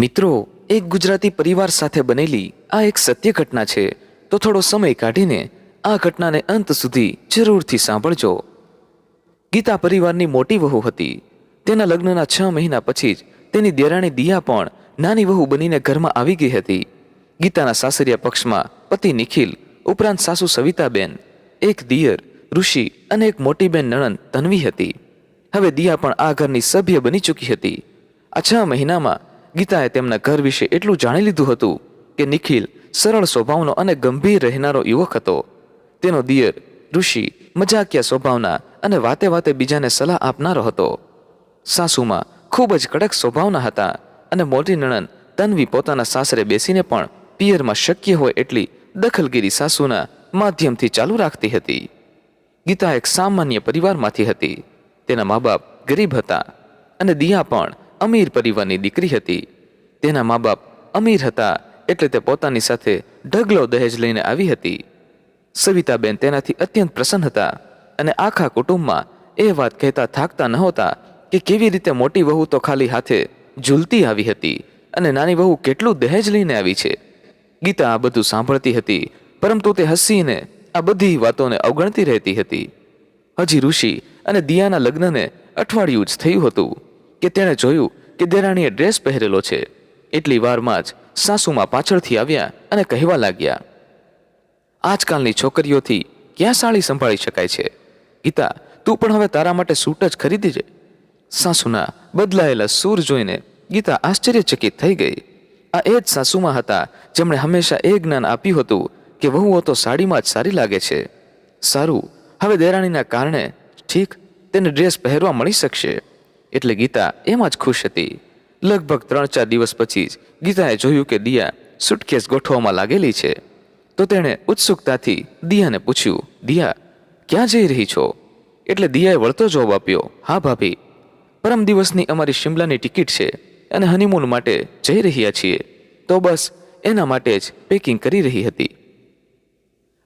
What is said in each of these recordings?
મિત્રો, એક ગુજરાતી પરિવાર સાથે બનેલી આ એક સત્ય ઘટના છે. તો થોડો સમય કાઢીને આ ઘટનાને અંત સુધી જરૂરથી સાંભળજો. ગીતા પરિવારની મોટી વહુ હતી. તેના લગ્નના છ મહિના પછી જ તેની દેરાણી દિયા પણ નાની વહુ બનીને ઘરમાં આવી ગઈ હતી. ગીતાના સાસરિયા પક્ષમાં પતિ નિખિલ, ઉપરાંત સાસુ સવિતાબેન, એક દિયર, ઋષિ અને એક મોટી બેન નણંદ તન્વી હતી. હવે દિયા પણ આ ઘરની સભ્ય બની ચૂકી હતી. આ છ મહિનામાં ગીતાએ તેમના ઘર વિશે એટલું જાણી લીધું હતું કે નિખિલ સરળ સ્વભાવનો અને ગંભીર રહેનારો યુવક હતો. તેનો દિયર, ઋષિ, મજાકિયા સ્વભાવના અને વાતે વાતે બીજાને સલાહ આપનારો હતો. સાસુમાં ખૂબ જ કડક સ્વભાવના હતા અને મોટી નણન તન્વી પોતાના સાસરે બેસીને પણ પિયરમાં શક્ય હોય એટલી દખલગીરી સાસુના માધ્યમથી ચાલુ રાખતી હતી. ગીતા એક સામાન્ય પરિવારમાંથી હતી. તેના મા બાપ ગરીબ હતા અને દિયા પણ અમીર પરિવારની દીકરી હતી. તેના મા બાપ અમીર હતા એટલે તે પોતાની સાથે ઢગલો દહેજ લઈને આવી હતી. સવિતાબેન તેનાથી અત્યંત પ્રસન્ન હતા અને આખા કુટુંબમાં એ વાત કહેતા થાકતા નહોતા કે કેવી રીતે મોટી વહુ તો ખાલી હાથે ઝૂલતી આવી હતી અને નાની વહુ કેટલું દહેજ લઈને આવી છે. ગીતા આ બધું સાંભળતી હતી, પરંતુ તે હસીને આ બધી વાતોને અવગણતી રહેતી હતી. હજી ઋષિ અને દિયાના લગ્નને અઠવાડિયું જ થયું હતું. કે તેણે જોયું કે દેરાણીએ ડ્રેસ પહેરેલો છે. એટલી વારમાં જ સાસુમાં પાછળથી આવ્યા અને કહેવા લાગ્યા, આજકાલની છોકરીઓથી ક્યાં સાડી સંભાળી શકાય છે? ગીતા, તું પણ હવે તારા માટે સૂટ જ ખરીદીજે સાસુના બદલાયેલા સૂર જોઈને ગીતા આશ્ચર્યચકિત થઈ ગઈ. આ એ જ સાસુમાં હતા જેમણે હંમેશા એ જ્ઞાન આપ્યું હતું કે વહુઓ તો સાડીમાં જ સારી લાગે છે. સારું, હવે દેરાણીના કારણે ઠીક, તેને ડ્રેસ પહેરવા મળી શકશે. એટલે ગીતા એમાં જ ખુશ હતી. લગભગ ત્રણ ચાર દિવસ પછી જ ગીતાએ જોયું કે દિયા સુટકેસ ગોઠવવામાં લાગેલી છે. તો તેણે ઉત્સુકતાથી દિયાને પૂછ્યું, દિયા, ક્યાં જઈ રહી છો? એટલે દિયાએ વળતો જવાબ આપ્યો, હા ભાભી, પરમ દિવસની અમારી શિમલાની ટિકિટ છે અને હનીમૂન માટે જઈ રહ્યા છીએ. તો બસ એના માટે જ પેકિંગ કરી રહી હતી.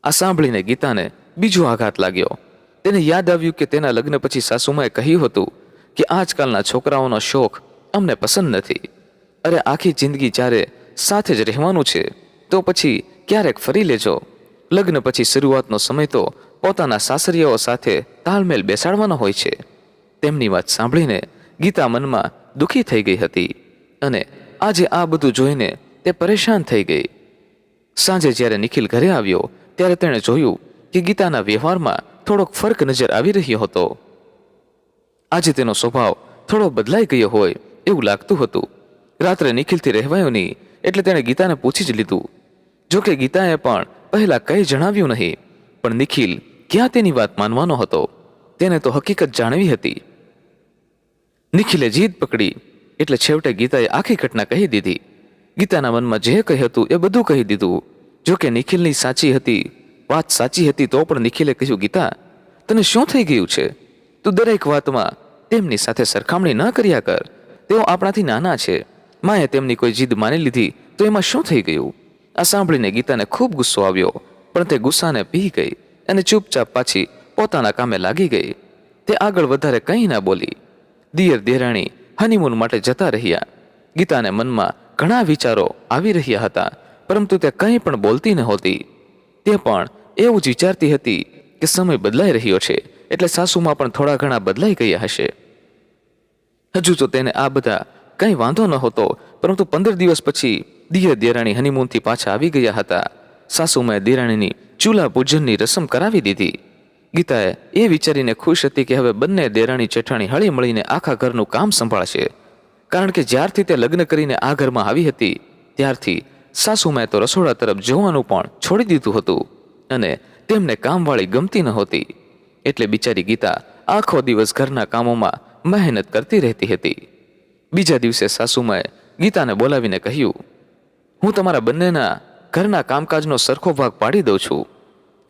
આ સાંભળીને ગીતાને બીજો આઘાત લાગ્યો. તેને યાદ આવ્યું કે તેના લગ્ન પછી સાસુમાએ કહ્યું હતું કે આજકાલના છોકરાઓનો શોખ અમને પસંદ નથી. અરે આખી જિંદગી જ્યારે સાથે જ રહેવાનું છે, તો પછી ક્યારેક ફરી લેજો. લગ્ન પછી શરૂઆતનો સમય તો પોતાના સાસરિયાઓ સાથે તાલમેલ બેસાડવાનો હોય છે. તેમની વાત સાંભળીને ગીતા મનમાં દુઃખી થઈ ગઈ હતી અને આજે આ બધું જોઈને તે પરેશાન થઈ ગઈ. સાંજે જ્યારે નિખિલ ઘરે આવ્યો, ત્યારે તેણે જોયું કે ગીતાના વ્યવહારમાં થોડોક ફર્ક નજર આવી રહ્યો હતો. આજે તેનો સ્વભાવ થોડો બદલાઈ ગયો હોય એવું લાગતું હતું. રાત્રે નિખિલથી રહેવાયું નહીં, એટલે તેણે ગીતાને પૂછી જ લીધું. જો કે ગીતાએ પણ પહેલા કંઈ જણાવ્યું નહીં, પણ નિખિલ ક્યાં તેની વાત માનવાનો હતો? તેને તો હકીકત જાણવી હતી. નિખિલે જીદ પકડી, એટલે છેવટે ગીતાએ આખી ઘટના કહી દીધી. ગીતાના મનમાં જે કહ્યું હતું એ બધું કહી દીધું. જો કે નિખિલની સાચી હતી, વાત સાચી હતી તો પણ નિખિલે કહ્યું, ગીતા, તને શું થઈ ગયું છે? તું દરેક વાતમાં તેમની સાથે સરખામણી ન કર્યા કર. તેઓ આપણાથી નાના છે. માએ તેમની કોઈ જીદ માની લીધી તો એમાં શું થઈ ગયું? આ સાંભળીને ગીતાને ખૂબ ગુસ્સો આવ્યો, પણ તે ગુસ્સાને પી ગઈ અને ચૂપચાપ પાછી પોતાના કામે લાગી ગઈ. તે આગળ વધારે કંઈ ના બોલી. દિયર દેરાણી હનીમૂન માટે જતા રહ્યા. ગીતાને મનમાં ઘણા વિચારો આવી રહ્યા હતા, પરંતુ તે કંઈ પણ બોલતી નહોતી તે પણ એવું જ વિચારતી હતી કે સમય બદલાઈ રહ્યો છે, એટલે સાસુમાં પણ થોડા ઘણા બદલાઈ ગયા હશે. હજુ તો તેને આ બધા કંઈ વાંધો નહોતો પરંતુ પંદર દિવસ પછી દિયર દેરાણી હનીમૂનથી પાછા આવી ગયા હતા. સાસુમાએ દેરાણીની ચૂલા પૂજનની રસમ કરાવી દીધી. ગીતાએ એ વિચારીને ખુશ હતી કે હવે બંને દેરાણી જેઠાણી હળી મળીને આખા ઘરનું કામ સંભાળશે. કારણ કે જ્યારથી તે લગ્ન કરીને આ ઘરમાં આવી હતી, ત્યારથી સાસુમાએ તો રસોડા તરફ જોવાનું પણ છોડી દીધું હતું અને તેમને કામવાળી ગમતી નહોતી એટલે બિચારી ગીતા આખો દિવસ ઘરના કામોમાં મહેનત કરતી રહેતી હતી. બીજા દિવસે સાસુમાએ ગીતાને બોલાવીને કહ્યું, હું તમારા બંનેના ઘરના કામકાજનો સરખો ભાગ પાડી દઉં છું.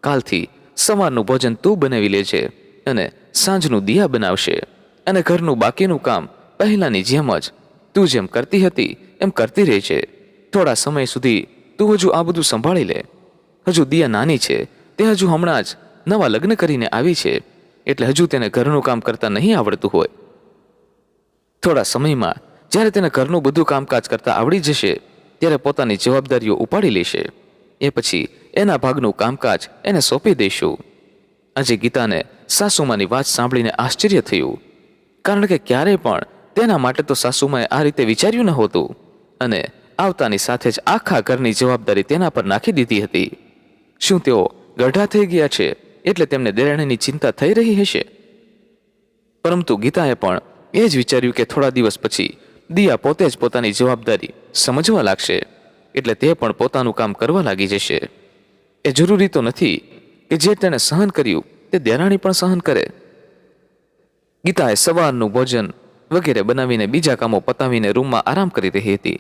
કાલથી સવારનું ભોજન તું બનાવી લેજે અને સાંજનું દિયા બનાવશે અને ઘરનું બાકીનું કામ પહેલાંની જેમ જ તું જેમ કરતી હતી એમ કરતી રહેજે. થોડા સમય સુધી તું હજુ આ બધું સંભાળી લે. હજુ દિયા નાની છે, તે હજુ હમણાં જ નવા લગ્ન કરીને આવી છે. એટલે હજુ તેને ઘરનું કામ કરતા નહીં આવડતું હોય. થોડા સમયમાં જ્યારે તેને ઘરનું બધું કામકાજ કરતા આવડી જશે, ત્યારે પોતાની જવાબદારીઓ ઉપાડી લેશે. એ પછી એના ભાગનું કામકાજ એને સોંપી દઈશું. આજે ગીતાને સાસુમાની વાત સાંભળીને આશ્ચર્ય થયું, કારણ કે ક્યારેય પણ તેના માટે તો સાસુમાએ આ રીતે વિચાર્યું નહોતું અને આવતાની સાથે જ આખા ઘરની જવાબદારી તેના પર નાખી દીધી હતી. શું તેઓ ગઢા થઈ ગયા છે એટલે તેમને દેરાણીની ચિંતા થઈ રહી હશે? પરંતુ ગીતાએ પણ એ જ વિચાર્યું કે થોડા દિવસ પછી દિયા પોતે જ પોતાની જવાબદારી સમજવા લાગશે, એટલે તે પણ પોતાનું કામ કરવા લાગી જશે. એ જરૂરી તો નથી કે જે તેણે સહન કર્યું તે દેરાણી પણ સહન કરે. ગીતાએ સવારનું ભોજન વગેરે બનાવીને બીજા કામો પતાવીને રૂમમાં આરામ કરી રહી હતી.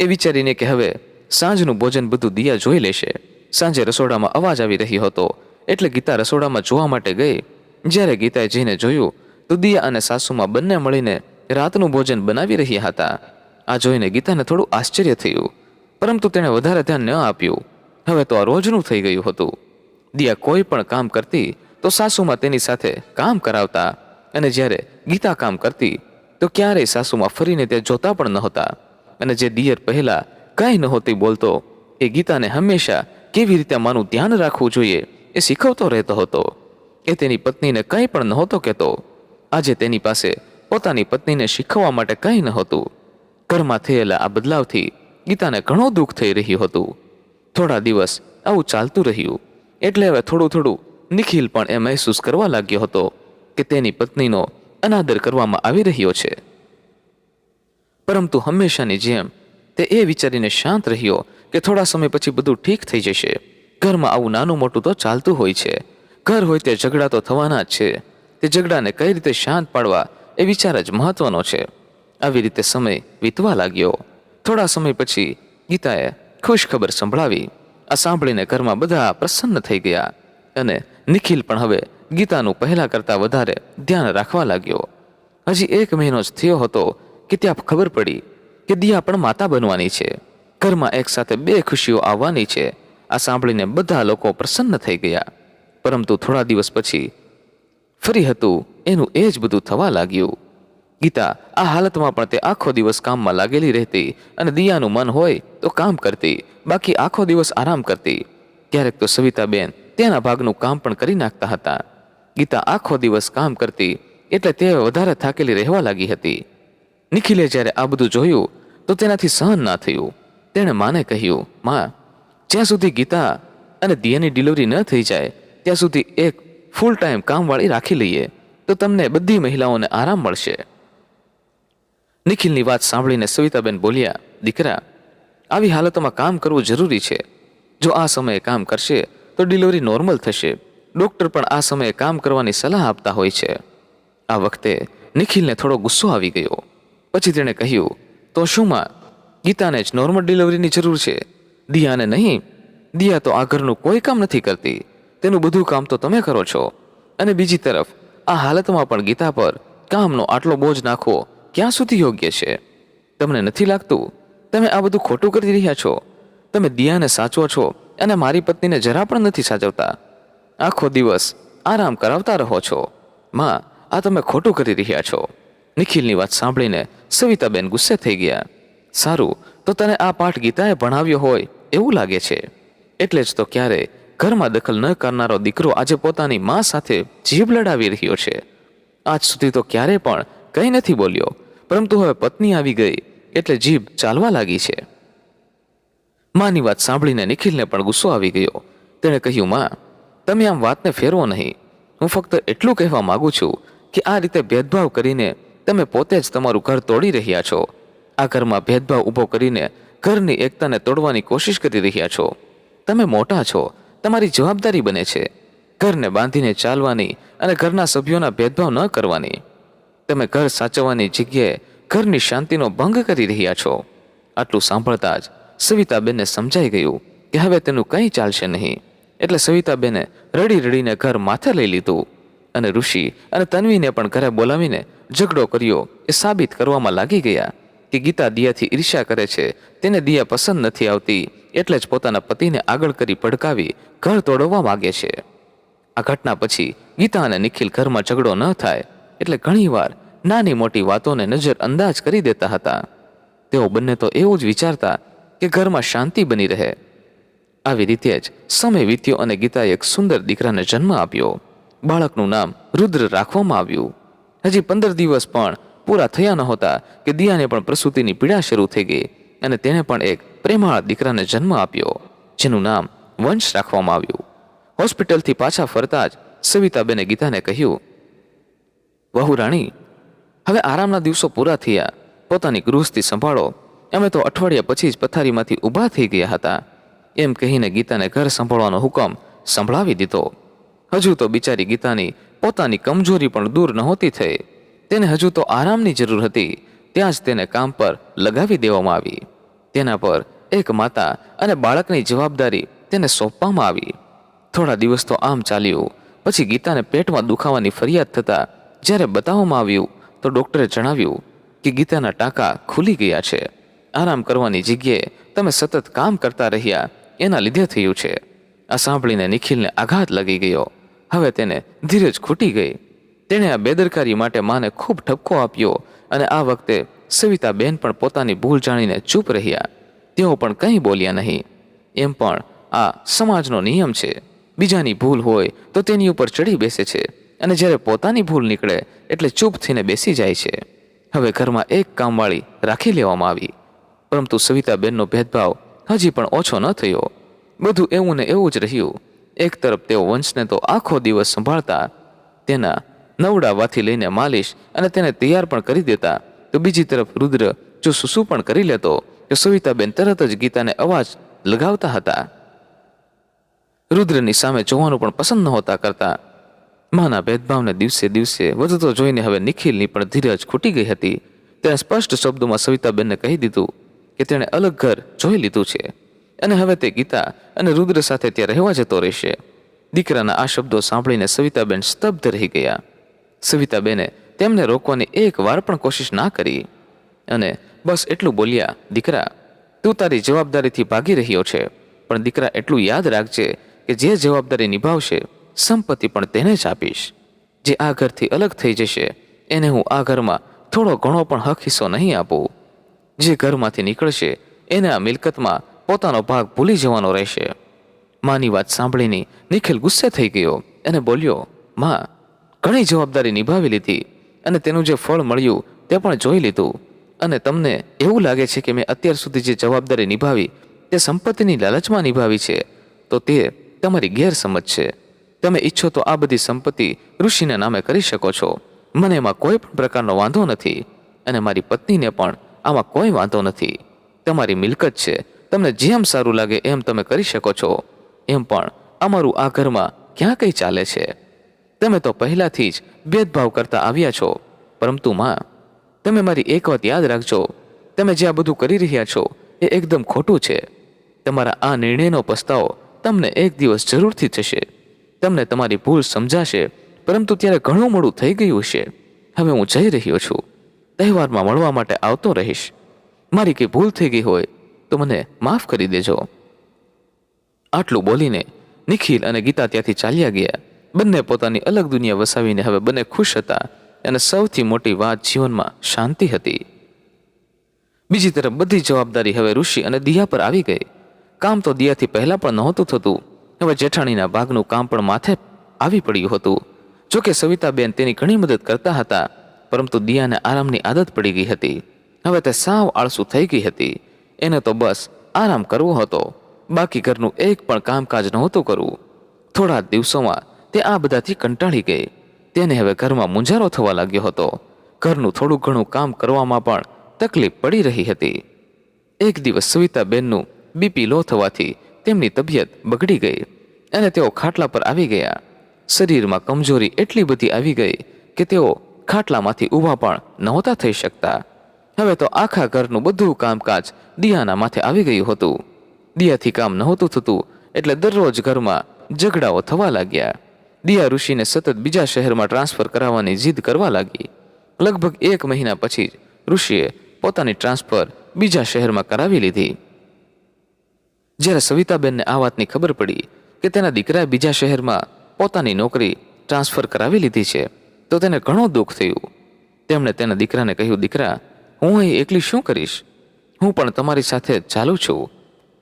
એ વિચારીને કે હવે સાંજનું ભોજન બધું દિયા જોઈ લેશે. સાંજે રસોડામાં અવાજ આવી રહ્યો હતો, એટલે ગીતા રસોડામાં જોવા માટે ગઈ. જ્યારે ગીતાએ જઈને જોયું તો દિયા અને સાસુમાં બંને મળીને રાતનું ભોજન બનાવી રહ્યા હતા. આ જોઈને ગીતાને થોડું આશ્ચર્ય થયું. પરંતુ તેણે વધારે ધ્યાન ન આપ્યું. હવે તો આ રોજનું થઈ ગયું હતું. દિયા કોઈ પણ કામ કરતી તો સાસુમાં તેની સાથે કામ કરાવતા અને જ્યારે ગીતા કામ કરતી તો ક્યારેય સાસુમાં ફરીને તે જોતા પણ નહોતા. અને જે દિયર પહેલા કંઈ નહોતી બોલતો, એ ગીતાને હંમેશા કેવી રીતે માનું ધ્યાન રાખવું જોઈએ એ શીખવતો રહેતો હતો. એ તેની પત્નીને કંઈ પણ નહોતો કહેતો. આજે તેની પાસે પોતાની પત્નીને શીખવવા માટે કંઈ નહોતું ઘરમાં થયેલા આ બદલાવથી ગીતાને ઘણું દુઃખ થઈ રહ્યું હતું. થોડા દિવસ આવું ચાલતું રહ્યું. એટલે હવે થોડું થોડું નિખિલ પણ એ મહેસૂસ કરવા લાગ્યો હતો કે તેની પત્નીનો અનાદર કરવામાં આવી રહ્યો છે. પરંતુ હંમેશાની જેમ તે એ વિચારીને શાંત રહ્યો કે થોડા સમય પછી બધું ઠીક થઈ જશે. ઘરમાં આવું નાનું મોટું તો ચાલતું હોય છે. ઘર હોય તે ઝઘડા તો થવાના જ છે. તે ઝઘડાને કઈ રીતે શાંત પાડવા એ વિચાર જ મહત્વનો છે. આવી રીતે સમય વીતવા લાગ્યો. થોડા સમય પછી ગીતાએ ખુશ સંભળાવી. આ સાંભળીને ઘરમાં બધા પ્રસન્ન થઈ ગયા અને નિખિલ પણ હવે ગીતાનું પહેલાં કરતાં વધારે ધ્યાન રાખવા લાગ્યો. હજી એક મહિનો જ થયો હતો કે ત્યાં ખબર પડી કે દિયા પણ માતા બનવાની છે. ઘરમાં એક સાથે બે ખુશીઓ આવવાની છે. આ સાંભળીને બધા લોકો પ્રસન્ન થઈ ગયા. પરંતુ થોડા દિવસ પછી ફરી હતું. એનું એ જ બધું થવા લાગ્યું. ગીતા, આ હાલતમાં પણ તે આખો દિવસ કામમાં લાગેલી રહેતી અને દિયાનું મન હોય તો કામ કરતી, બાકી આખો દિવસ આરામ કરતી. ક્યારેક તો સવિતાબેન તેના ભાગનું કામ પણ કરી નાખતા હતા. ગીતા આખો દિવસ કામ કરતી એટલે તે વધારે થાકેલી રહેવા લાગી હતી. નિખિલે જ્યારે આ બધું જોયું તો તેનાથી સહન ના થયું. તેણે માને કહ્યું, માં, જ્યાં સુધી ગીતા અને દિયાની ડિલિવરી ન થઈ જાય, ત્યાં સુધી એક ફૂલ ટાઈમ કામવાળી રાખી લઈએ, તો તમને બધી મહિલાઓને આરામ મળશે. નિખિલની વાત સાંભળીને સવિતાબેન બોલ્યા, દીકરા, આવી હાલતોમાં કામ કરવું જરૂરી છે. જો આ સમયે કામ કરશે, તો ડિલિવરી નોર્મલ થશે. ડૉક્ટર પણ આ સમયે કામ કરવાની સલાહ આપતા હોય છે. આ વખતે નિખિલને થોડો ગુસ્સો આવી ગયો. પછી તેણે કહ્યું, તો શું માં? ગીતાને જ નોર્મલ ડિલિવરીની જરૂર છે. દિયાને નહીં? દિયા તો આ ઘરનું કોઈ કામ નથી કરતી. તેનું બધું કામ તો તમે કરો છો. અને બીજી તરફ, આ હાલતમાં પણ ગીતા પર કામનો આટલો બોજ નાખવો ક્યાં સુધી યોગ્ય છે? તમને નથી લાગતું? તમે આ બધું ખોટું કરી રહ્યા છો. તમે દિયાને સાચવો છો અને મારી પત્નીને જરા પણ નથી સાચવતા. આખો દિવસ આરામ કરાવતા રહો છો. માં, આ તમે ખોટું કરી રહ્યા છો. નિખિલની વાત સાંભળીને સવિતાબેન ગુસ્સે થઈ ગયા. સારું, તો તને આ પાઠ ગીતાએ ભણાવ્યો હોય એવું લાગે છે. એટલે જ તો ક્યારે ઘરમાં દખલ ન કરનારો દીકરો આજે પોતાની મા સાથે જીભ લડાવી રહ્યો છે. આજ સુધી તો ક્યારે પણ કંઈ નથી બોલ્યો, પરંતુ હવે પત્ની આવી ગઈ એટલે જીભ ચાલવા લાગી છે. માની વાત સાંભળીને નિખિલને પણ ગુસ્સો આવી ગયો. તેણે કહ્યું, માં, તમે આમ વાતને ફેરવો નહીં. હું ફક્ત એટલું કહેવા માગું છું કે આ રીતે ભેદભાવ કરીને તમે પોતે જ તમારું ઘર તોડી રહ્યા છો. આ ઘરમાં ભેદભાવ ઊભો કરીને ઘરની એકતાને તોડવાની કોશિશ કરી રહ્યા છો. તમે મોટા છો તમારી જવાબદારી બને છે. ઘરને બાંધીને ચાલવાની અને ઘરના સભ્યોના ભેદભાવ ન કરવાની. તમે ઘર સાચવવાની જગ્યાએ ઘરની શાંતિનો ભંગ કરી રહ્યા છો. આટલું સાંભળતા જ સવિતાબેનને સમજાઈ ગયું કે હવે તેનું કંઈ ચાલશે નહીં. એટલે સવિતાબેને રડી રડીને ઘર માથે લઈ લીધું અને ઋષિ અને તન્વીને પણ ઘરે બોલાવીને ઝઘડો કર્યો એ સાબિત કરવામાં લાગી ગયા કે ગીતા દિયાથી ઈર્ષ્યા કરે છે. તેને દિયા પસંદ નથી આવતી. એટલે જ પોતાના પતિને આગળ કરી ભડકાવી ઘર તોડવા માગે છે. આ ઘટના પછી ગીતા અને નિખિલ ઘરમાં ઝઘડો ન થાય એટલે ઘણીવાર નાની મોટી વાતોને નજર અંદાજ કરી દેતા હતા. તેઓ બંને તો એવું જ વિચારતા કે ઘરમાં શાંતિ બની રહે. આવી રીતે જ સમય વીત્યો અને ગીતાએ એક સુંદર દીકરાને જન્મ આપ્યો. બાળકનું નામ રુદ્ર રાખવામાં આવ્યું. હજી પંદર દિવસ પણ પૂરા થયા નહોતા કે દિયાને પણ પ્રસૂતિની પીડા શરૂ થઈ ગઈ અને તેણે પણ એક પ્રેમાળ દીકરાને જન્મ આપ્યો, જેનું નામ વંશ રાખવામાં આવ્યું. હોસ્પિટલથી પાછા ફરતા જ સવિતાબેને ગીતાને કહ્યું, વહુ રાણી, હવે આરામના દિવસો પૂરા થયા. પોતાની ગૃહસ્થી સંભાળો. અમે તો અઠવાડિયા પછી જ પથારીમાંથી ઊભા થઈ ગયા હતા. એમ કહીને ગીતાને ઘર સંભાળવાનો હુકમ સંભળાવી દીધો. હજુ તો બિચારી ગીતાની પોતાની કમજોરી પણ દૂર નહોતી થઈ. તેને હજુ તો આરામની જરૂર હતી. ત્યાં જ તેને કામ પર લગાવી દેવામાં આવી. તેના પર એક માતા અને બાળકની જવાબદારી તેને સોંપવામાં આવી. થોડા દિવસ તો આમ ચાલ્યું. પછી ગીતાને પેટમાં દુખાવાની ફરિયાદ થતાં જ્યારે બતાવવામાં આવ્યું, તો ડૉક્ટરે જણાવ્યું કે ગીતાના ટાંકા ખુલી ગયા છે. આરામ કરવાની જગ્યાએ તમે સતત કામ કરતા રહ્યા, એના લીધે થયું છે. આ સાંભળીને નિખિલને આઘાત લાગી ગયો. હવે તેને ધીરજ ખૂટી ગઈ. તેણે આ બેદરકારી માટે માને ખૂબ ઠપકો આપ્યો અને આ વખતે સવિતાબેન પણ પોતાની ભૂલ જાણીને ચૂપ રહ્યા. તેઓ પણ કંઈ બોલ્યા નહીં. એમ પણ આ સમાજનો નિયમ છે. બીજાની ભૂલ હોય તો તેની ઉપર ચડી બેસે છે અને જ્યારે પોતાની ભૂલ નીકળે એટલે ચૂપ થઈને બેસી જાય છે. હવે ઘરમાં એક કામવાળી રાખી લેવામાં આવી. પરંતુ સવિતાબેનનો ભેદભાવ હજી પણ ઓછો ન થયો. બધું એવું ને એવું જ રહ્યું. એક તરફ તેઓ વંશને તો આખો દિવસ સંભાળતા, તેના નવડાવાથી લઈને માલિશ અને તેને તૈયાર પણ કરી દેતા, તો બીજી તરફ રુદ્ર જો સુસુ પણ કરી લેતો તો સવિતાબેન તરત જ ગીતાને અવાજ લગાવતા હતા. રુદ્રની સામે જોવાનું પણ પસંદ નહોતા કરતા. માના ભેદભાવને દિવસે દિવસે વધતો જોઈને હવે નિખિલની પણ ધીરજ ખૂટી ગઈ હતી. તેણે સ્પષ્ટ શબ્દોમાં સવિતાબેનને કહી દીધું કે તેણે અલગ ઘર જોઈ લીધું છે અને હવે તે ગીતા અને રુદ્ર સાથે ત્યાં રહેવા જતો રહેશે. દીકરાના આ શબ્દો સાંભળીને સવિતાબેન સ્તબ્ધ રહી ગયા. સવિતાબેને તેમને રોકવાની એક વાર પણ કોશિશ ના કરી અને બસ એટલું બોલ્યા, દીકરા, તું તારી જવાબદારીથી ભાગી રહ્યો છે, પણ દીકરા એટલું યાદ રાખજે કે જે જવાબદારી નિભાવશે, સંપત્તિ પણ તેને જ આપીશ. જે આ ઘરથી અલગ થઈ જશે, એને હું આ ઘરમાં થોડો ઘણો પણ હક હિસ્સો નહીં આપું. જે ઘરમાંથી નીકળશે, એને આ મિલકતમાં પોતાનો ભાગ ભૂલી જવાનો રહેશે. માની વાત સાંભળીને નિખિલ ગુસ્સે થઈ ગયો અને બોલ્યો, માં, ઘણી જવાબદારી નિભાવી લીધી અને તેનું જે ફળ મળ્યું તે પણ જોઈ લીધું. અને તમને એવું લાગે છે કે મેં અત્યાર સુધી જે જવાબદારી નિભાવી, તે સંપત્તિની લાલચમાં નિભાવી છે, તો તે તમારી ગેરસમજ છે. તમે ઈચ્છો તો આ બધી સંપત્તિ ઋષિના નામે કરી શકો છો. મને એમાં કોઈ પણ પ્રકારનો વાંધો નથી અને મારી પત્નીને પણ આમાં કોઈ વાંધો નથી. તમારી મિલકત છે, તમને જેમ સારું લાગે એમ તમે કરી શકો છો. એમ પણ અમારું આ ઘરમાં ક્યાં કંઈ ચાલે છે? તમે તો પહેલાથી જ ભેદભાવ કરતા આવ્યા છો. પરંતુ માં તમે મારી એક વાત યાદ રાખજો. તમે જે આ બધું કરી રહ્યા છો, એ એકદમ ખોટું છે. તમારા આ નિર્ણયનો પસ્તાવો તમને એક દિવસ જરૂરથી થશે. તમને તમારી ભૂલ સમજાશે, પરંતુ ત્યારે ઘણું મોડું થઈ ગયું છે હવે હું જઈ રહ્યો છું. તહેવારમાં મળવા માટે આવતો રહીશ. મારી કંઈ ભૂલ થઈ ગઈ હોય, તો મને માફ કરી દેજો. આટલું બોલીને નિખિલ અને ગીતા ત્યાંથી ચાલ્યા ગયા. બંને પોતાની અલગ દુનિયા વસાવીને હવે બંને ખુશ હતા. અને સૌથી મોટી વાત જીવનમાં શાંતિ હતી. બીજી તરફ બધી જવાબદારી હવે ઋષિ અને દિયા પર આવી ગઈ. કામ તો દિયાથી પહેલાં પણ નહોતું થતું. હવે જેઠાણીના ભાગનું કામ પણ માથે આવી પડ્યું હતું. જોકે સવિતાબેન તેની ઘણી મદદ કરતા હતા, પરંતુ દિયાને આરામની આદત પડી ગઈ હતી. હવે તે સાવ આળસુ થઈ ગઈ હતી. એને તો બસ આરામ કરવો હતો. બાકી ઘરનું એક પણ કામકાજ નહોતું કરવું. થોડા દિવસોમાં તે આ બધાથી કંટાળી ગઈ. તેને હવે ઘરમાં મૂંઝારો થવા લાગ્યો હતો. ઘરનું થોડું ઘણું કામ કરવામાં પણ તકલીફ પડી રહી હતી. એક દિવસ સવિતાબેનનું બીપી લો થવાથી તેમની તબિયત બગડી ગઈ અને તેઓ ખાટલા પર આવી ગયા. શરીરમાં કમજોરી એટલી બધી આવી ગઈ કે તેઓ ખાટલામાંથી ઊભા પણ નહોતા થઈ શકતા. હવે તો આખા ઘરનું બધું કામકાજ દિયાના માથે આવી ગયું હતું. દિયાથી કામ નહોતું થતું એટલે દરરોજ ઘરમાં ઝઘડાઓ થવા લાગ્યા. દિયા ઋષિને સતત બીજા શહેરમાં ટ્રાન્સફર કરાવવાની જીદ કરવા લાગી. લગભગ એક મહિના પછી જ ઋષિએ પોતાની ટ્રાન્સફર બીજા શહેરમાં કરાવી લીધી. જ્યારે સવિતાબેનને આ વાતની ખબર પડી કે તેના દીકરાએ બીજા શહેરમાં પોતાની નોકરી ટ્રાન્સફર કરાવી લીધી છે, તો તેને ઘણું દુઃખ થયું. તેમણે તેના દીકરાને કહ્યું, દીકરા, હું અહીં એકલી શું કરીશ? હું પણ તમારી સાથે ચાલું છું.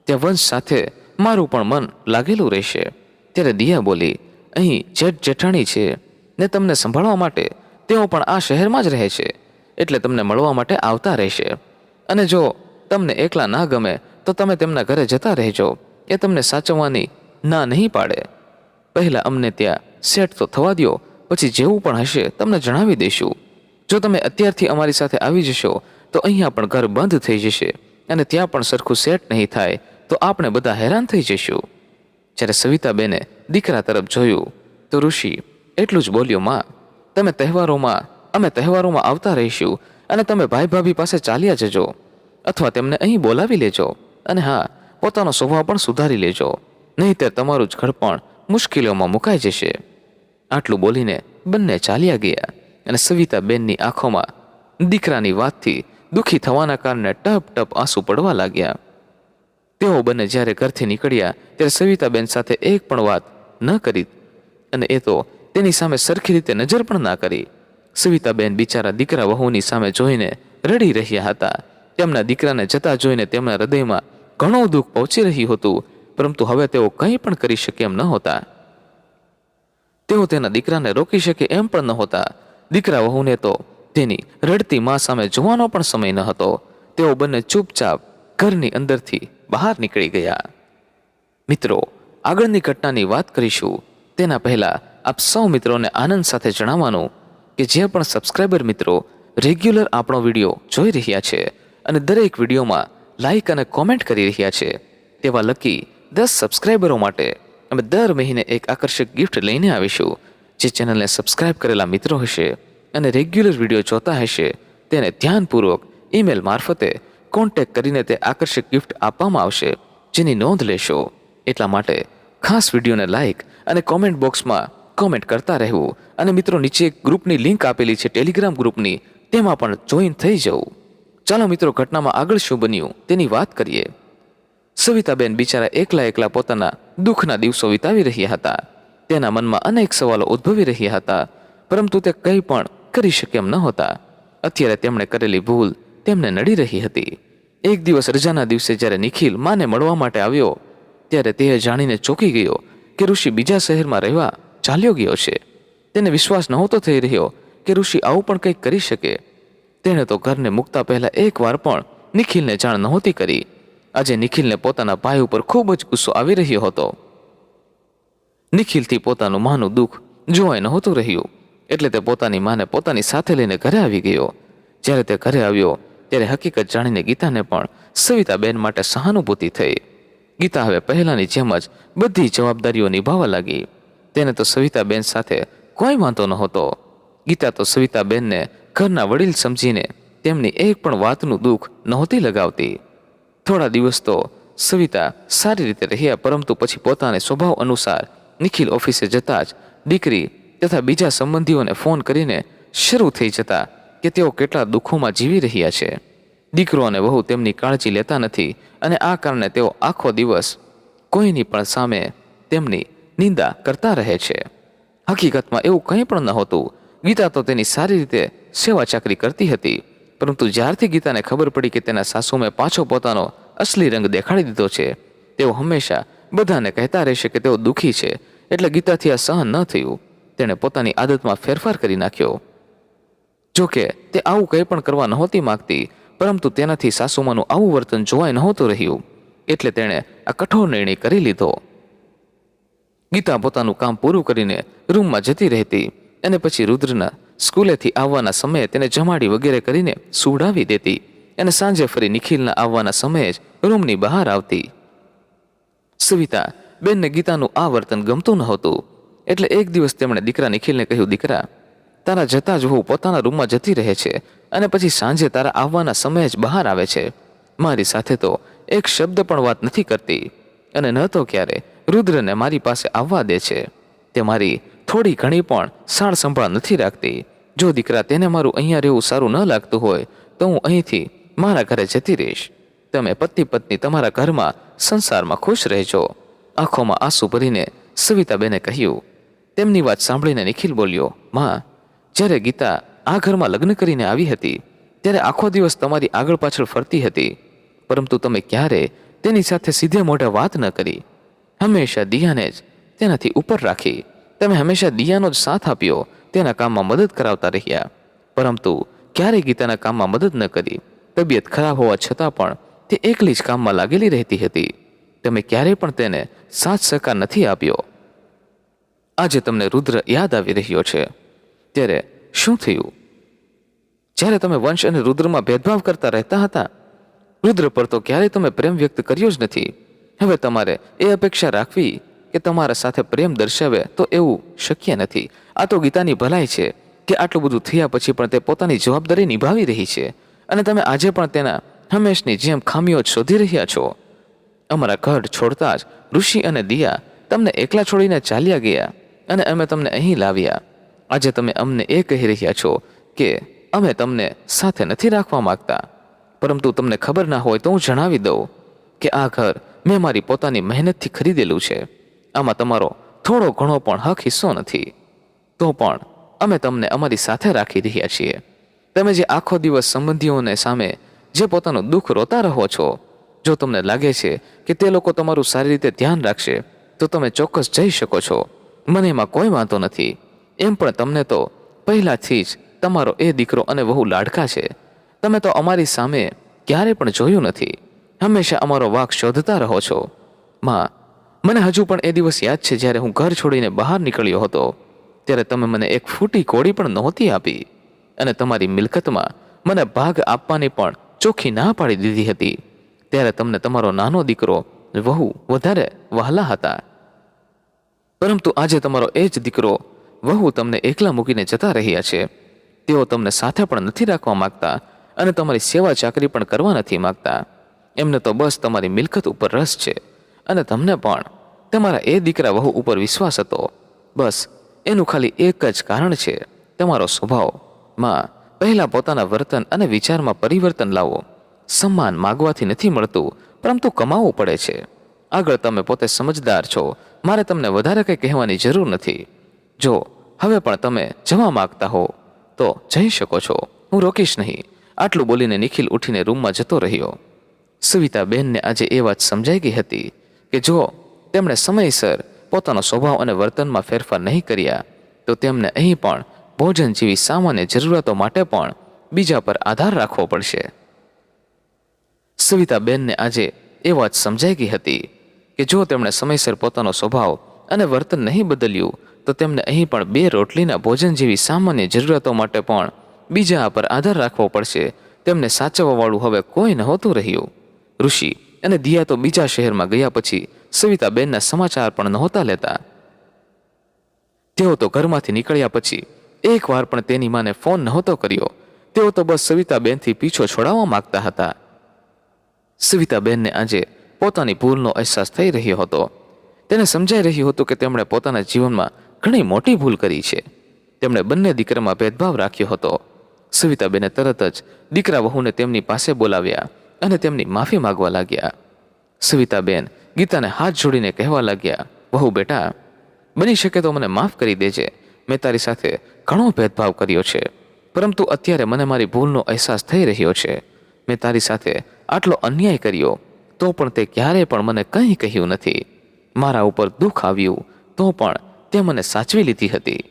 ત્યાં વંશ સાથે મારું પણ મન લાગેલું રહેશે. ત્યારે દિયા બોલી અહીં જેઠ જેઠાણી છે ને તમને સંભાળવા માટે તેઓ પણ આ શહેરમાં જ રહે છે, એટલે તમને મળવા માટે આવતા રહેશે. અને જો તમને એકલા ના ગમે, તો તમે તેમના ઘરે જતા રહેજો, એ તમને સાચવવાની ના નહીં પાડે. પહેલાં અમને ત્યાં સેટ તો થવા દ્યો, પછી જેવું પણ હશે તમને જણાવી દઈશું. જો તમે અત્યારથી અમારી સાથે આવી જશો, તો અહીંયા પણ ઘર બંધ થઈ જશે, અને ત્યાં પણ સરખું સેટ નહીં થાય, તો આપણે બધા હેરાન થઈ જઈશું. જ્યારે સવિતાબેને દીકરા તરફ જોયું, તો ઋષિ, એટલું જ બોલ્યો, માં. તમે તહેવારોમાં, અમે તહેવારોમાં આવતા રહીશું અને તમે ભાઈ ભાભી પાસે ચાલ્યા જજો અથવા તેમને અહીં બોલાવી લેજો અને હા, પોતાનો સ્વભાવ પણ સુધારી લેજો. નહીંતર તમારું જ ઘડપણ મુશ્કેલીઓમાં મુકાઈ જશે. આટલું બોલીને બંને ચાલ્યા ગયા અને સવિતાબેનની આંખોમાં દીકરાની વાતથી દુઃખી થવાના કારણે ટપ ટપ આંસુ પડવા લાગ્યા. તેઓ બંને જ્યારે ઘરથી નીકળ્યા, ત્યારે સવિતાબેન સાથે એક પણ વાત ન કરી અને એ તો તેની સામે સરખી રીતે નજર પણ ના કરી. સવિતાબેન બિચારા દીકરા વહુની સામે જોઈને રડી રહ્યા હતા. તેમના દીકરાને જતા જોઈને તેમના હૃદયમાં ઘણું દુઃખ પહોંચી રહ્યું હતું, પરંતુ હવે તેઓ કંઈ પણ કરી શકે એમ નહોતા. તેઓ તેના દીકરાને રોકી શકે એમ પણ નહોતા. દીકરા વહુને તો તેની રડતી મા સામે જોવાનો પણ સમય ન હતો. તેઓ બંને ચૂપચાપ ઘરની અંદરથી બહાર નીકળી ગયા. મિત્રો, આગળની ઘટનાની વાત કરીશું. તેના પહેલાં આપ સૌ મિત્રોને આનંદ સાથે જણાવવાનું કે જે પણ સબસ્ક્રાઈબર મિત્રો રેગ્યુલર આપણો વીડિયો જોઈ રહ્યા છે અને દરેક વિડીયોમાં લાઈક અને કોમેન્ટ કરી રહ્યા છે, તેવા લકી દસ સબસ્ક્રાઈબરો માટે અમે દર મહિને એક આકર્ષક ગિફ્ટ લઈને આવીશું, જે ચેનલને સબસ્ક્રાઇબ કરેલા મિત્રો હશે અને રેગ્યુલર વીડિયો જોતા હશે, તેને ધ્યાનપૂર્વક ઈમેલ મારફતે કોન્ટેક્ટ કરીને તે આકર્ષક ગિફ્ટ આપવામાં આવશે, જેની નોંધ લેશો. એટલા માટે ખાસ વિડીયોને લાઇક અને કોમેન્ટ બોક્સમાં કોમેન્ટ કરતા રહેવું. અને મિત્રો, નીચે ગ્રુપની લિંક આપેલી છે ટેલિગ્રામ ગ્રુપની તેમાં પણ જોઈન થઈ જવું. ચાલો મિત્રો, ઘટનામાં આગળ શું બન્યું તેની વાત કરીએ. સવિતાબેન બિચારા એકલા એકલા પોતાના દુઃખના દિવસો વિતાવી રહ્યા હતા. તેના મનમાં અનેક સવાલો ઉદ્ભવી રહ્યા હતા, પરંતુ તે કંઈ પણ કરી શકે એમ નહોતા અત્યારે તેમણે કરેલી ભૂલ તેમને નડી રહી હતી. એક દિવસ રજાના દિવસે જ્યારે નિખિલ માને મળવા માટે આવ્યો, ત્યારે તે જાણીને ચોંકી ગયો કે ઋષિ બીજા શહેરમાં રહેવા ચાલ્યો ગયો છે. તેને વિશ્વાસ નહોતો થઈ રહ્યો કે ઋષિ આવું પણ કંઈક કરી શકે. તેણે તો ઘરને મૂકતા પહેલા એક વાર પણ નિખિલને જાણ નહોતી કરી. આજે નિખિલને પોતાના ભાઈ ઉપર ખૂબ જ ગુસ્સો આવી રહ્યો હતો. નિખિલથી પોતાનું માનું દુઃખ જોવાય નહોતું રહ્યું. એટલે તે પોતાની માને પોતાની સાથે લઈને ઘરે આવી ગયો. જ્યારે તે ઘરે આવ્યો ત્યારે હકીકત જાણીને ગીતાને પણ સવિતાબેન માટે સહાનુભૂતિ થઈ. ગીતા હવે પહેલાની જેમ જ બધી જવાબદારીઓ નિભાવવા લાગી. તેને તો સવિતાબેન સાથે કોઈ વાંધો નહોતો. ગીતા તો સવિતાબેનને ઘરના વડીલ સમજીને તેમની એક પણ વાતનું દુઃખ નહોતી લગાવતી. થોડા દિવસ તો સવિતા સારી રીતે રહ્યા, પરંતુ પછી પોતાને સ્વભાવ અનુસાર નિખિલ ઓફિસે જતા જ દીકરી તથા બીજા સંબંધીઓને ફોન કરીને શરૂ થઈ જતા કે તેઓ કેટલા દુઃખોમાં જીવી રહ્યા છે. દીકરો અને વહુ તેમની કાળજી લેતા નથી અને આ કારણે તેઓ આખો દિવસ કોઈની પણ સામે તેમની નિંદા કરતા રહે છે. હકીકતમાં એવું કંઈ પણ નહોતું. ગીતા તો તેની સારી રીતે સેવા ચાકરી કરતી હતી, પરંતુ જ્યારથી ગીતાને ખબર પડી કે તેના સાસુમે પાછો પોતાનો અસલી રંગ દેખાડી દીધો છે, તેઓ હંમેશા બધાને કહેતા રહેશે કે તેઓ દુઃખી છે, એટલે ગીતાથી આ સહન ન થયું. તેણે પોતાની આદતમાં ફેરફાર કરી નાખ્યો. જોકે તે આવું કંઈ પણ કરવા નહોતી માગતી, પરંતુ તેનાથી સાસુમાનું આવું વર્તન જોવાય નહોતું રહ્યું. એટલે તેણે આ કઠોર નિર્ણય કરી લીધો. ગીતા પોતાનું કામ પૂરું કરીને રૂમમાં જતી રહેતી અને પછી રુદ્રના સ્કૂલેથી આવવાના સમયે તેને જમાડી વગેરે કરીને સુવડાવી દેતી અને સાંજે ફરી નિખિલના આવવાના સમયે જ રૂમની બહાર આવતી. સવિતા બેનને ગીતાનું આ વર્તન ગમતું નહોતું. એટલે એક દિવસ તેમણે દીકરા નિખિલને કહ્યું, દીકરા તારા જતા જ હું પોતાના રૂમમાં જતી રહે છે અને પછી સાંજે તારા આવવાના સમયે જ બહાર આવે છે. મારી સાથે તો એક શબ્દ પણ વાત નથી કરતી અને ન તો ક્યારે રુદ્રને મારી પાસે આવવા દે છે. તે મારી થોડી ઘણી પણ સાળ સંભાળ નથી રાખતી. જો દીકરા તેને મારું અહીંયા રહેવું સારું ન લાગતું હોય, તો હું અહીંથી મારા ઘરે જતી રહીશ. તમે પતિ પત્ની તમારા ઘરમાં સંસારમાં ખુશ રહેજો. આંખોમાં આંસુ ભરીને સવિતાબેને કહ્યું. તેમની વાત સાંભળીને નિખિલ બોલ્યો, માં જ્યારે ગીતા આ ઘરમાં લગ્ન કરીને આવી હતી, ત્યારે આખો દિવસ તમારી આગળ પાછળ ફરતી હતી. પરંતુ તમે ક્યારે તેની સાથે સીધે મોઢે વાત ન કરી. હંમેશા દિયાને જ તેનાથી ઉપર રાખી. તમે હંમેશા દિયાનો જ સાથ આપ્યો, તેના કામમાં મદદ કરાવતા રહ્યા. પરંતુ ક્યારેય ગીતાના કામમાં મદદ ન કરી? તબિયત ખરાબ હોવા છતાં પણ તે એકલી જ કામમાં લાગેલી રહેતી હતી. તમે ક્યારેય પણ તેને સાથ સહકાર નથી આપ્યો. આજે તમને રુદ્ર યાદ આવી રહ્યો છે. ત્યારે શું થયું? જ્યારે તમે વંશ અને રુદ્રમાં ભેદભાવ કરતા રહેતા હતા, રુદ્ર પર તો ક્યારેય તમે પ્રેમ વ્યક્ત કર્યો જ નથી. હવે તમારે એ અપેક્ષા રાખવી કે તમારા સાથે પ્રેમ દર્શાવે તો એવું શક્ય નથી. આ તો ગીતાની ભલાઈ છે કે આટલું બધું થયા પછી પણ તે પોતાની જવાબદારી નિભાવી રહી છે અને તમે આજે પણ તેના હંમેશની જેમ ખામીઓ શોધી રહ્યા છો. અમારા ઘર છોડતા જ ઋષિ અને દિયા તમને એકલા છોડીને ચાલ્યા ગયા અને અમે તમને અહીં લાવ્યા. આજે તમે અમને એ કહી રહ્યા છો કે અમે તમને સાથે નથી રાખવા માંગતા. પરંતુ તમને ખબર ના હોય તો હું જણાવી દઉં કે આ ઘર મેં મારી પોતાની મહેનતથી ખરીદેલું છે. આમાં તમારો થોડો ઘણો પણ હક હિસ્સો નથી. તો પણ અમે તમને અમારી સાથે રાખી રહ્યા છીએ. તમે જે આખો દિવસ સંબંધીઓને સામે જે પોતાનું દુઃખ રોતા રહો છો, જો તમને લાગે છે કે તે લોકો તમારું સારી રીતે ધ્યાન રાખશે, તો તમે ચોક્કસ જઈ શકો છો. મને એમાં કોઈ વાંધો નથી. એમ પણ તમને તો પહેલાથી જ તમારો એ દીકરો અને વહુ લાડકા છે. તમે તો અમારી સામે ક્યારે પણ જોયું નથી. હંમેશા અમારો વાક શોધતા રહો છો. માં, મને હજુ પણ એ દિવસ યાદ છે જ્યારે હું ઘર છોડીને બહાર નીકળ્યો હતો. ત્યારે તમે મને એક ફૂટી કોડી પણ નહોતી આપી. અને તમારી મિલકતમાં મને ભાગ આપવાની પણ ચોખ્ખી ના પાડી દીધી હતી. ત્યારે તમને તમારો નાનો દીકરો, વહુ, વધારે વહાલા હતા. પરંતુ આજે તમારો એ જ દીકરો વહુ તમને એકલા મૂકીને જતા રહ્યા છે. તેઓ તમને સાથે પણ નથી રાખવા માગતા અને તમારી સેવા ચાકરી પણ કરવા નથી માંગતા. એમને તો બસ તમારી મિલકત ઉપર રસ છે અને તમને પણ. તમારા એ દીકરા વહુ ઉપર વિશ્વાસ હતો. બસ, એનું ખાલી એક જ કારણ છે, તમારો સ્વભાવ. માં, પહેલાં પોતાના વર્તન અને વિચારમાં પરિવર્તન લાવો. સન્માન માગવાથી નથી મળતું પરંતુ કમાવવું પડે છે. આગળ તમે પોતે સમજદાર છો, મારે તમને વધારે કંઈ કહેવાની જરૂર નથી. જો હવે પણ તમે જવા માગતા હો, તો જઈ શકો છો. હું રોકીશ નહીં. આટલું બોલીને નિખિલ ઉઠીને રૂમમાં જતો રહ્યો. સવિતાબેનને આજે એ વાત સમજાઈ ગઈ હતી કે જો તેમણે સમયસર પોતાનો સ્વભાવ અને વર્તનમાં ફેરફાર નહીં કર્યા, તો તેમને અહીં પણ ભોજન જેવી સામાન્ય જરૂરિયાતો માટે પણ બીજા પર આધાર રાખવો પડશે. સવિતાબેનને આજે એ વાત સમજાઈ ગઈ હતી કે જો તેમણે સમયસર પોતાનો સ્વભાવ અને વર્તન નહીં બદલ્યું તો તેમને અહીં પણ બે રોટલીના ભોજન જેવી સામાન્ય જરૂરિયાતો માટે પણ બીજા પર આધાર રાખવો પડશે. તેમને સાચવવાવાળું હવે કોઈ નહોતું રહ્યું. ઋષિ અને દિયા તો બીજા શહેરમાં ગયા પછી સવિતાબેનના સમાચાર પણ નહોતા લેતા. તેઓ તો ઘરમાંથી નીકળ્યા પછી એકવાર પણ તેની માને ફોન નહોતો કર્યો. તેઓ તો બસ સવિતાબેનથી પીછો છોડાવવા માંગતા હતા. સવિતાબેનને આજે પોતાની ભૂલનો અહેસાસ થઈ રહ્યો હતો. તેને સમજાઈ રહ્યું હતું કે તેમણે પોતાના જીવનમાં ઘણી મોટી ભૂલ કરી છે. તેમણે બંને દીકરામાં ભેદભાવ રાખ્યો હતો. સવિતાબેને તરત જ દીકરા વહુને તેમની પાસે બોલાવ્યા અને તેમની માફી માંગવા લાગ્યા. સવિતાબેન ગીતાને હાથ જોડીને કહેવા લાગ્યા, વહુ બેટા, બની શકે તો મને માફ કરી દેજે. મેં તારી સાથે ઘણો ભેદભાવ કર્યો છે. પરંતુ અત્યારે મને મારી ભૂલનો અહેસાસ થઈ રહ્યો છે. મેં તારી સાથે આટલો અન્યાય કર્યો, તો પણ તે ક્યારેય પણ મને કંઈ કહ્યું નથી. મારા ઉપર દુઃખ આવ્યું, તો પણ તે મને સાચવી લીધી હતી.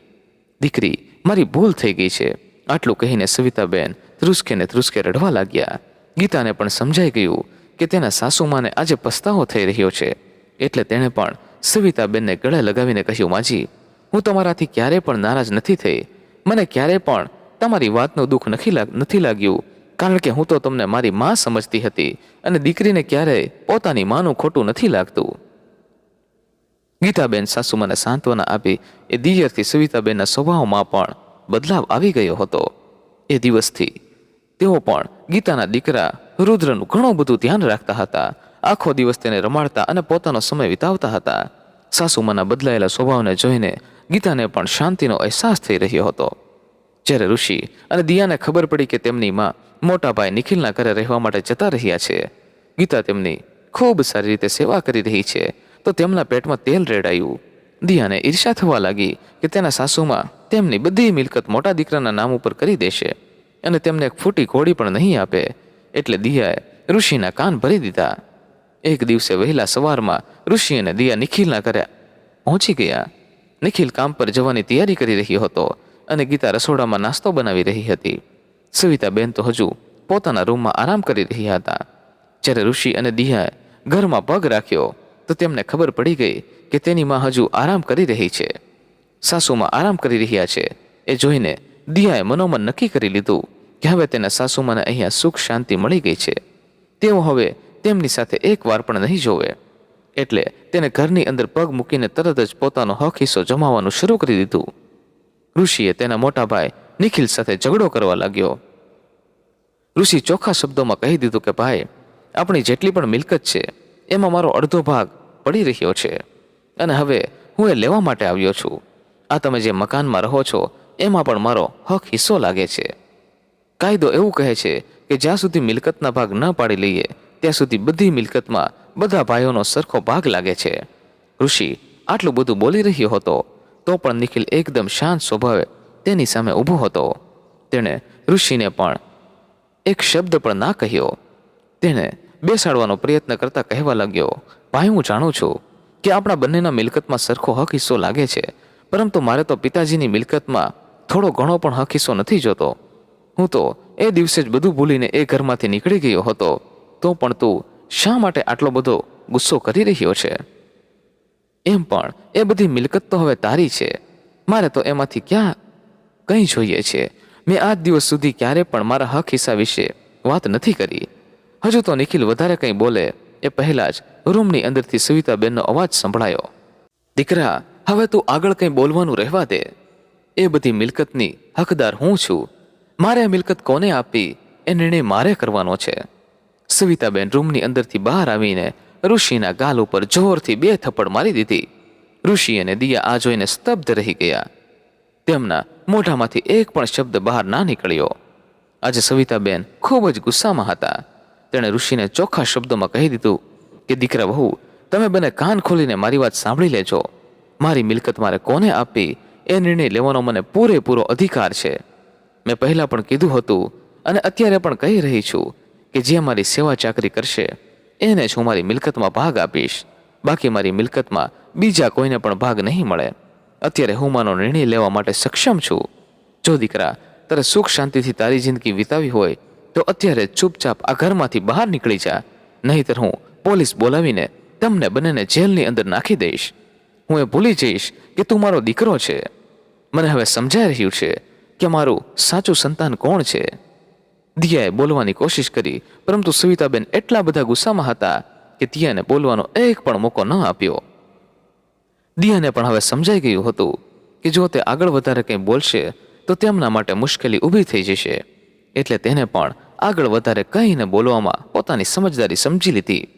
દીકરી, મારી ભૂલ થઈ ગઈ છે. આટલું કહીને સવિતાબેન ધ્રુસકે ને ધ્રુસકે રડવા લાગ્યા. ગીતાને પણ સમજાઈ ગયું કે તેના સાસુમાને આજે પસ્તાવો થઈ રહ્યો છે. એટલે તેણે પણ સવિતાબેનને ગળે લગાવીને કહ્યું, માજી, હું તમારાથી ક્યારેય પણ નારાજ નથી થઈ. મને ક્યારેય પણ તમારી વાતનું દુઃખ નથી નથી લાગ્યું. કારણ કે હું તો તમને મારી માં સમજતી હતી અને દીકરીને ક્યારેય પોતાની માનું ખોટું નથી લાગતું. ગીતાબેન સાસુમાને સાંત્વના આપી, એ દિયરથી સવિતાબેનના સ્વભાવમાં પણ બદલાવ આવી ગયો હતો. એ દિવસથી તેઓ પણ ગીતાના દીકરા રુદ્રનું ઘણું બધું ધ્યાન રાખતા હતા. આખો દિવસ તેને રમાડતા અને પોતાનો સમય વિતાવતા હતા. સાસુમાના બદલાયેલા સ્વભાવને જોઈને ગીતાને પણ શાંતિનો અહેસાસ થઈ રહ્યો હતો. જ્યારે ઋષિ અને દિયાને ખબર પડી કે તેમની માં મોટા ભાઈ નિખિલના ઘરે રહેવા માટે જતા રહ્યા છે, ગીતા તેમની ખૂબ સારી રીતે સેવા કરી રહી છે. તો તેમના પેટમાં તેલ રેડાયું. દિયાને ઈર્ષા થવા લાગી કે તેના સાસુમાં તેમની બધી મિલકત મોટા દીકરાના નામ ઉપર કરી દેશે અને તેમને એક ફૂટી ઘોડી પણ નહીં આપે એટલે દિયાએ ઋષિના કાન ભરી દીધા. એક દિવસે વહેલા સવારમાં ઋષિ અને દિયા નિખિલના ઘરે પહોંચી ગયા. નિખિલ કામ પર જવાની તૈયારી કરી રહ્યો હતો અને ગીતા રસોડામાં નાસ્તો બનાવી રહી હતી. સવિતાબેન તો હજુ પોતાના રૂમમાં આરામ કરી રહ્યા હતા. જ્યારે ઋષિ અને દિયાએ ઘરમાં પગ રાખ્યો તો તેમને ખબર પડી ગઈ કે તેની માં હજુ આરામ કરી રહી છે. સાસુમાં આરામ કરી રહ્યા છે. એ જોઈને દિયાએ મનોમન નક્કી કરી લીધું કે હવે તેના સાસુમાને અહીંયા સુખ શાંતિ મળી ગઈ છે. તેઓ હવે તેમની સાથે એક વાર પણ નહીં જોવે. એટલે તેને ઘરની અંદર પગ મૂકીને તરત જ પોતાનો હક હિસ્સો જમાવવાનું શરૂ કરી દીધું. ઋષિએ તેના મોટા ભાઈ નિખિલ સાથે ઝઘડો કરવા લાગ્યો. ઋષિ ચોખ્ખા શબ્દોમાં કહી દીધું કે, ભાઈ, આપણી જેટલી પણ મિલકત છે એમાં મારો અડધો ભાગ પડી રહ્યો છે. અને હવે હું એ લેવા માટે આવ્યો છું. આ તમે જે મકાનમાં રહો છો, એમાં પણ મારો હક હિસ્સો લાગે છે. કાયદો એવું કહે છે કે જ્યાં સુધી મિલકતના ભાગ ન પાડી લઈએ, ત્યાં સુધી બધી મિલકતમાં બધા ભાઈઓનો સરખો ભાગ લાગે છે. ઋષિ આટલું બધું બોલી રહ્યો હતો, તો પણ નિખિલ એકદમ શાંત સ્વભાવે તેની સામે ઊભો હતો. તેણે ઋષિને પણ એક શબ્દ પણ ના કહ્યો. તેને બેસાડવાનો પ્રયત્ન કરતા કહેવા લાગ્યો, ભાઈ, હું જાણું છું કે આપણા બંનેના મિલકતમાં સરખો હક હિસ્સો લાગે છે, પરંતુ મારે તો પિતાજીની મિલકતમાં થોડો ઘણો પણ હક હિસ્સો નથી જોતો. હું તો એ દિવસે જ બધું ભૂલીને એ ઘરમાંથી નીકળી ગયો હતો. તો પણ તું શા માટે આટલો બધો ગુસ્સો કરી રહ્યો છે? એમ પણ, એ બધી મિલકત તો હવે તારી છે. મારે તો એમાંથી ક્યાં કંઈ જોઈએ છે? મેં આજ દિવસ સુધી ક્યારે પણ મારા હક હિસ્સા વિશે વાત નથી કરી. હજુ તો નિખિલ વધારે કંઈ બોલે, એ પહેલાં જ રૂમની અંદરથી સવિતાબેનનો અવાજ સંભળાયો. દીકરા, હવે તું આગળ કંઈ બોલવાનું રહેવા દે. એ બધી મિલકતની હકદાર હું છું. મારે મિલકત કોને આપી? એ નિર્ણય મારે કરવાનો છે. સવિતાબેન રૂમની અંદરથી બહાર આવીને ઋષિના ગાલ ઉપર જોરથી બે થપ્પડ મારી દીધી. ઋષિ અને દિયા આ જોઈને સ્તબ્ધ રહી ગયા. તેમના મોઢામાંથી એક પણ શબ્દ બહાર ના નીકળ્યો. આજે સવિતાબેન ખૂબ જ ગુસ્સામાં હતા. તેણે ઋષિને ચોખ્ખા શબ્દોમાં કહી દીધું કે, દીકરા વહુ, તમે બંને કાન ખોલીને મારી વાત સાંભળી લેજો. મારી મિલકત મારે કોને આપી? એ નિર્ણય લેવાનો મને પૂરેપૂરો અધિકાર છે. મેં પહેલાં પણ કીધું હતું અને અત્યારે પણ કહી રહી છું કે, જે મારી સેવા ચાકરી કરશે, એને જ હું મારી મિલકતમાં ભાગ આપીશ. બાકી મારી મિલકતમાં બીજા કોઈને પણ ભાગ નહીં મળે. અત્યારે હું મારો નિર્ણય લેવા માટે સક્ષમ છું. જો દીકરા, તારે સુખ શાંતિથી તારી જિંદગી વિતાવી હોય તો અત્યારે ચૂપચાપ આ ઘરમાંથી બહાર નીકળી જા. નહીંતર હું પોલીસ બોલાવીને તમને બંનેને જેલની અંદર નાખી દઈશ. હું એ ભૂલી જઈશ કે તું મારો દીકરો છે. મને હવે સમજાઈ રહ્યું છે કે મારું સાચું સંતાન કોણ છે. દિયાએ બોલવાની કોશિશ કરી, પરંતુ સવિતાબેન એટલા બધા ગુસ્સામાં હતા કે દિયાને બોલવાનો એક પણ મોકો ન આપ્યો. દિયાને પણ હવે સમજાઈ ગયું હતું કે જો તે આગળ વધારે કંઈ બોલશે, તો તેમના માટે મુશ્કેલી ઊભી થઈ જશે. એટલે તેને પણ આગળ વધારે કંઈ ન બોલવામાં પોતાની સમજદારી સમજી લીધી.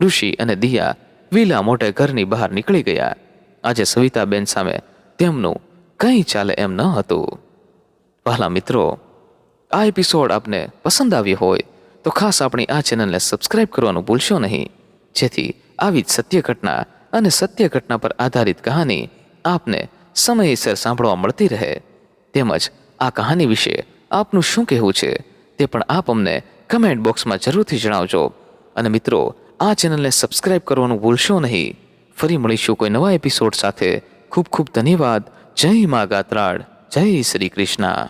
ઋષિ અને દિયા વિલા મોટે ઘરની બહાર નીકળી ગયા. આજે સવિતાબેન સામે તેમનું કંઈ ચાલે એમ ન હતું. વહાલા મિત્રો, આ એપિસોડ આપને પસંદ આવ્યો હોય તો ખાસ આપણી આ ચેનલને સબસ્ક્રાઇબ કરવાનું ભૂલશો નહીં. જેથી આવી જ સત્ય ઘટના અને સત્ય ઘટના પર આધારિત કહાની આપને સમયસર સાંભળવા મળતી રહે. તેમજ આ કહાની વિશે આપનું શું કહેવું છે તે પણ આપ અમને કમેન્ટ બોક્સમાં જરૂરથી જણાવજો. અને મિત્રો, આ ચેનલને સબસ્ક્રાઇબ કરવાનું ભૂલશો નહીં. ફરી મળીશું કોઈ નવા એપિસોડ સાથે. ખૂબ ખૂબ ધન્યવાદ. જય મા ગાત્રાળ. જય શ્રી કૃષ્ણ.